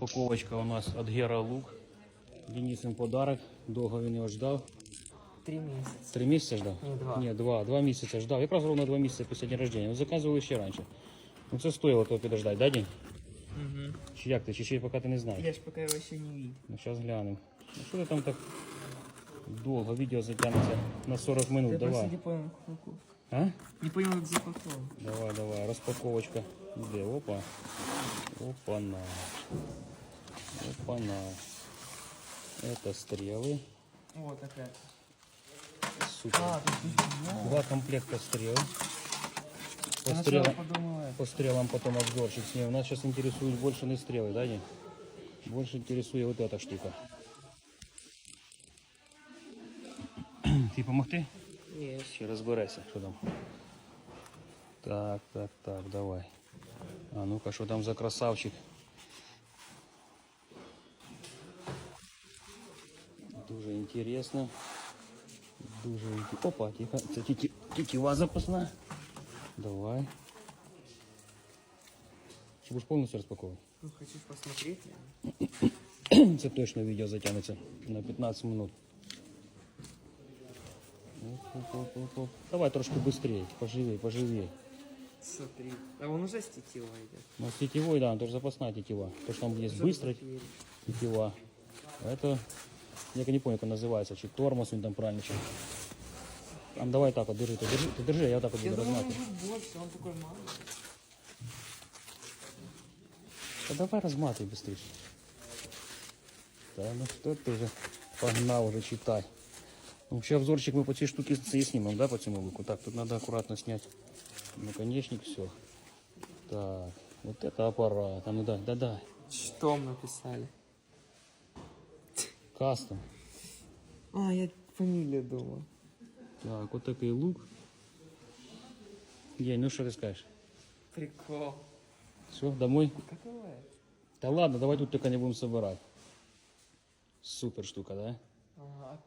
Упаковочка у нас от Гера Лук. Денисин подарок. Довго він його ждав. Три месяца. Три місяці ждав? Ні, два. Ні, два. Два місяці ждав. Якраз ровно два місяці після дня рождения. Ну, заказували ще раніше. Ну це стоїло того підождати, да, День? Угу. Чи як ти? Чи ще поки ти не знаєш? Я ж пока его еще не видел. Ну зараз глянемо. Ну що ти там так довго? Відео затягнеться на 40 минут. Я Давай. не понял. А? Не понял, как запакован. Давай, давай, розпаковочка. Іде, опа. Опа-на. Опа-на. Это стрелы. Вот такая. Супер. А, Два комплекта стрел. По Я стрелам, по стрелам потом обзорчик с ней. У нас сейчас интересуют больше не стрелы, да, не? Больше интересует вот эта штука. Ти помогти? Нет. Ще розберися, що там. Так, так, так, давай. А ну-ка, що там за красавчик? Дуже інтересно. Дуже інтересно. Опа, тихо. Це тіті- тітіва запасна. Давай. Чи будеш повністю розпаковувати? Ну, хочешь посмотреть? наверное? Це точно відео затягнеться на 15 минут. Оп-оп-оп-оп-оп. Давай трошки швидше, поживей, поживей. Смотри. А он уже с тетивой идет. Ну, с тетевой, да, тоже запасная тетива. То, что там есть Уже быстро тетива. А это, я не помню, как он называется, чи тормоз, он там правильно, чи... Там давай так вот, держи, ты держи, ты держи, я вот так вот Я буду думал, он разматывать. будет больше, он такой маленький. Да давай разматывай быстрее. Да ну что ты уже, погнал уже читай. Ну, Вообще обзорчик мы по цій штуке и снимем, да, по цьому луку? Так, тут надо аккуратно снять наконечник, все. Так, вот это аппарат, а ну да, да, да, Что мы написали? кастом. А, я фамилию думал. Так, вот такой лук. Ей, ну что ты скажешь? Прикол. Все, домой? Это? Да ладно, давай тут только не будем собирать. Супер штука, да? Ага.